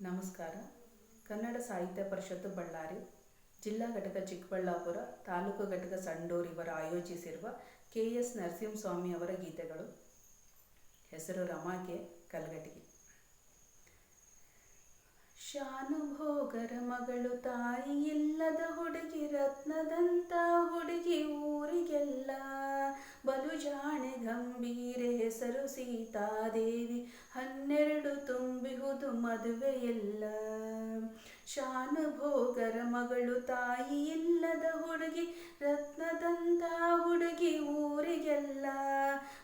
ನಮಸ್ಕಾರ. ಕನ್ನಡ ಸಾಹಿತ್ಯ ಪರಿಷತ್ತು ಬಳ್ಳಾರಿ, ಜಿಲ್ಲಾ ಘಟಕ ಚಿಕ್ಕಬಳ್ಳಾಪುರ, ತಾಲೂಕು ಘಟಕ ಸಂಡೂರು ಆಯೋಜಿಸಿರುವ ಕೆ ಎಸ್ ನರಸಿಂಹಸ್ವಾಮಿ ಅವರ ಗೀತೆಗಳು. ಹೆಸರು ರಮಾಕೆ ಕಲ್ಗಟಿಗೆ ಶಾನುಭೋಗರ ಮಗಳು ತಾಯಿ ಇಲ್ಲದ ಹುಡುಗಿ ರತ್ನದಂತ ಹುಡುಗಿ ಊರಿಗೆಲ್ಲ ಬಲು ಜಾಣೆ ಗಂಭೀರೆ ಹೆಸರು ಸೀತಾದೇವಿ. ಹನ್ನೆರಡು ತುಂಬಿಹುದು ಮದುವೆಯೆಲ್ಲ. ಶಾನುಭೋಗರ ಮಗಳು ತಾಯಿ ಇಲ್ಲದ ಹುಡುಗಿ, ರತ್ನದಂತ ಹುಡುಗಿ ಊರಿಗೆಲ್ಲ.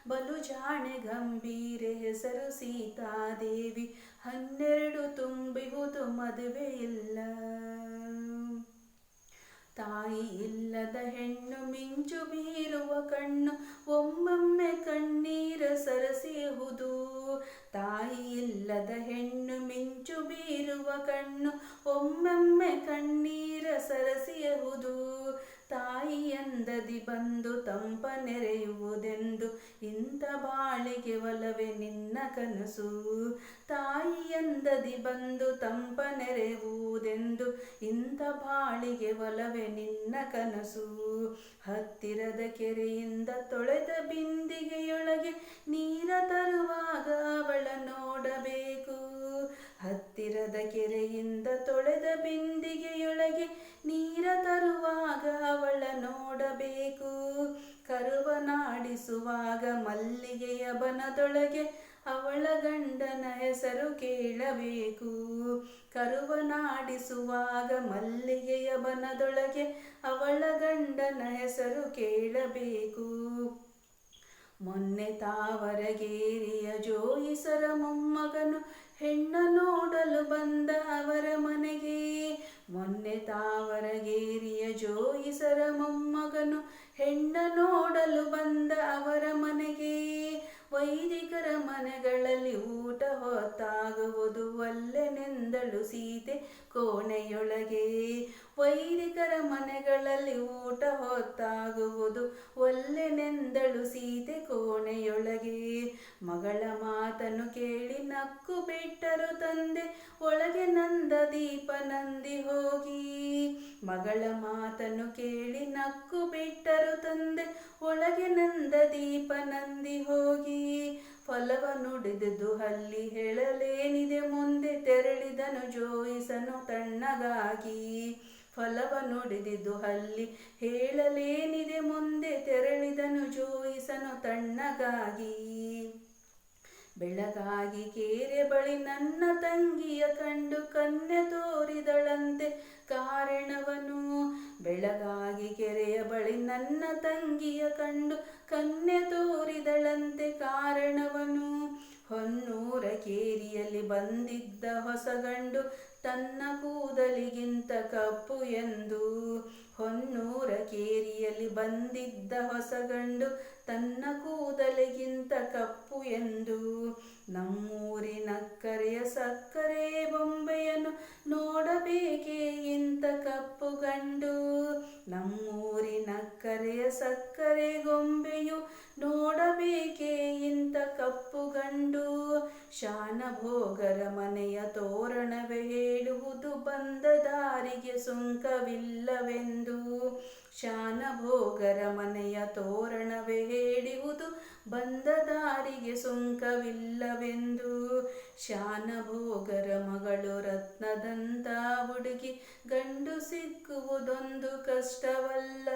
ಬಲು ಜಾಣೆ ಗಂಭೀರೆ ಹೆಸರು ಸೀತಾದೇವಿ. ಹನ್ನೆರಡು ತುಂಬಿಹುದು ಮದುವೆಯಿಲ್ಲ. ತಾಯಿ ಇಲ್ಲದ ಹೆಣ್ಣು ಮಿಂಚು ಬೀರುವ ಕಣ್ಣು ಒಮ್ಮೊಮ್ಮೆ ಕಣ್ಣೀರ ತಾಯಿ ಇಲ್ಲದ ಹೆಣ್ಣು ಮಿಂಚು ಬೀರುವ ಕಣ್ಣು ಒಮ್ಮೊಮ್ಮೆ ಕಣ್ಣೀರ ಸರಸಿಯಹುದು. ತಾಯಿಯಂದದಿ ಬಂದು ತಂಪ ನೆರೆಯುವುದೆಂದು ಇಂಥ ಬಾಳಿಗೆ ಒಲವೆ ನಿನ್ನ ಕನಸು. ತಾಯಿಯಂದದಿ ಬಂದು ತಂಪ ನೆರೆಯುವುದೆಂದು ಇಂಥ ಬಾಳಿಗೆ ಒಲವೆ ನಿನ್ನ ಕನಸು. ಹತ್ತಿರದ ಕೆರೆಯಿಂದ ತೊಳೆದ ಬಿಂದಿಗೆಯೊಳಗೆ ನೀರ ತರುವಾಗ ಅವಳ ನೋಡಬೇಕು. ಹತ್ತಿರದ ಕೆರೆಯಿಂದ ತೊಳೆದ ಬಿಂದಿಗೆಯೊಳಗೆ ಕರುವನಾಡಿಸುವಾಗ ಮಲ್ಲಿಗೆಯ ಬನದೊಳಗೆ ಅವಳ ಗಂಡನ ಹೆಸರು ಕೇಳಬೇಕು. ಕರುವನಾಡಿಸುವಾಗ ಮಲ್ಲಿಗೆಯ ಬನದೊಳಗೆ ಅವಳ ಗಂಡನ ಹೆಸರು ಕೇಳಬೇಕು. ಮೊನ್ನೆ ತಾವರಗೇರಿಯ ಜೋಯಿಸರ ಮೊಮ್ಮಗನು ಹೆಣ್ಣ ನೋಡಲು ಬಂದ ಅವರ ಮನೆಗೆ. ಮೊನ್ನೆ ತಾವರಗೇರಿಯ ಜೋಯಿಸರ ಮೊಮ್ಮಗನು ಹೆಣ್ಣ ನೋಡಲು ಬಂದ ಅವರ ಮನೆಗೆ. ವೈದಿಕರ ಮನೆಗಳಲ್ಲಿ ಊಟ ಹೊತ್ತಾಗುವುದು, ಒಲ್ಲೆನೆಂದಳು ಸೀತೆ ಕೋಣೆಯೊಳಗೆ. ವೈದಿಕರ ಮನೆಗಳಲ್ಲಿ ಊಟ ಹೊತ್ತಾಗುವುದು. ಒಲ್ಲೆನೆಂದಳು ಸೀತೆ ಕೋಣೆಯೊಳಗೆ. ಮಗಳ ಮಾತನ್ನು ಕೇಳಿ ನಕ್ಕು ಬಿಟ್ಟರು ತಂದೆ. ಒಳಗೆ ನಂದ ದೀಪ ನಂದಿ ಹೋಗಿ. ಮಗಳ ಮಾತನ್ನು ಕೇಳಿ ನಕ್ಕು ಬಿಟ್ಟರು ತಂದೆ. ಒಳಗೆ ನಂದ ದೀಪ ನಂದಿ ಹೋಗಿ. ಫಲವ ನುಡಿದುದು ಅಲ್ಲಿ ಹೇಳಲೇನಿದೆ. ಮುಂದೆ ತೆರಳಿದನು ಜೋಯಿಸನು ತಣ್ಣಗಾಗಿ. ಫಲವ ನುಡಿದಿದ್ದು ಅಲ್ಲಿ ಹೇಳಲೇನಿದೆ ಮುಂದೆ ತೆರಳಿದನು ಜೋಯಿಸನು ತಣ್ಣಗಾಗಿ. ಬೆಳಗಾಗಿ ಕೇರೆ ಬಳಿ ನನ್ನ ತಂಗಿಯ ಕಂಡು ಕನ್ಯೆ ತೋರಿದಳಂತೆ ಕಾರಣವನು? ಬೆಳಗಾಗಿ ಕೆರೆಯ ಬಳಿ ನನ್ನ ತಂಗಿಯ ಕಂಡು ಕನ್ಯೆ ತೋರಿದಳಂತೆ ಕಾರಣವನು? ಹೊನ್ನೂರ ಕೇರಿಯಲ್ಲಿ ಬಂದಿದ್ದ ಹೊಸ ಗಂಡು ತನ್ನ ಕೂದಲಿಗಿಂತ ಕಪ್ಪು ಎಂದು. ಹೊನ್ನೂರ ಕೇರಿಯಲ್ಲಿ ಬಂದಿದ್ದ ಹೊಸ ಗಂಡು ತನ್ನ ಕೂದಲಿಗಿಂತ ಕಪ್ಪು ಎಂದು. ನಮ್ಮೂರಿನ ಕರೆಯ ಸಕ್ಕರೆ ಬೊಂಬೆಯನ್ನು ನೋಡಬೇಕೇ ಇಂಥ ಕಪ್ಪು ಗಂಡು ನಮ್ಮೂರಿನ ಕರೆಯ ಸಕ್ಕರೆ ಗೊಂಬೆಯು ನೋಡಬೇಕೇ ಇಂಥ ಕಪ್ಪು ಗಂಡು ಶಾನಭೋಗರ ಮನೆಯ ತೋರಣವೇ ಹೇಳುವುದು ಬಂದ ದಾರಿಗೆ ಸುಂಕವಿಲ್ಲವೆಂದು. ಶಾನಭೋಗರ ಮನೆಯ ತೋರಣವೇ ಹೇಳುವುದು ಬಂದ ದಾರಿಗೆ ಸುಂಕವಿಲ್ಲವೆಂದು. ಶಾನಭೋಗರ ಮಗಳು ರತ್ನದಂತ ಹುಡುಗಿ ಗಂಡು ಸಿಕ್ಕುವುದೊಂದು ಕಷ್ಟವಲ್ಲ.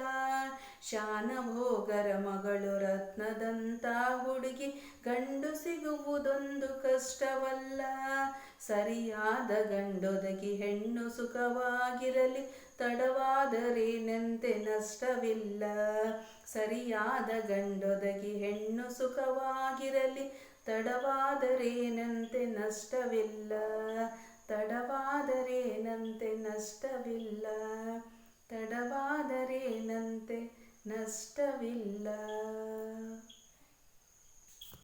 ಶಾನಭೋಗರ ಮಗಳು ರತ್ನದಂತ ಹುಡುಗಿ ಗಂಡು ಸಿಗುವುದೊಂದು ಕಷ್ಟವಲ್ಲ. ಸರಿಯಾದ ಗಂಡೊದಗಿ ಹೆಣ್ಣು ಸುಖವಾಗಿರಲಿ, ತಡವಾದರೇನೆಂತೆ ನಷ್ಟವಿಲ್ಲ. ಸರಿಯಾದ ಗಂಡೊದಗಿ ಹೆಣ್ಣು ಸುಖವಾಗಿರಲಿ, ತಡವಾದರೇನಂತೆ ನಷ್ಟವಿಲ್ಲ. ತಡವಾದರೇನಂತೆ ನಷ್ಟವಿಲ್ಲ. ತಡವಾದರೇನಂತೆ നഷ്ടമില്ല.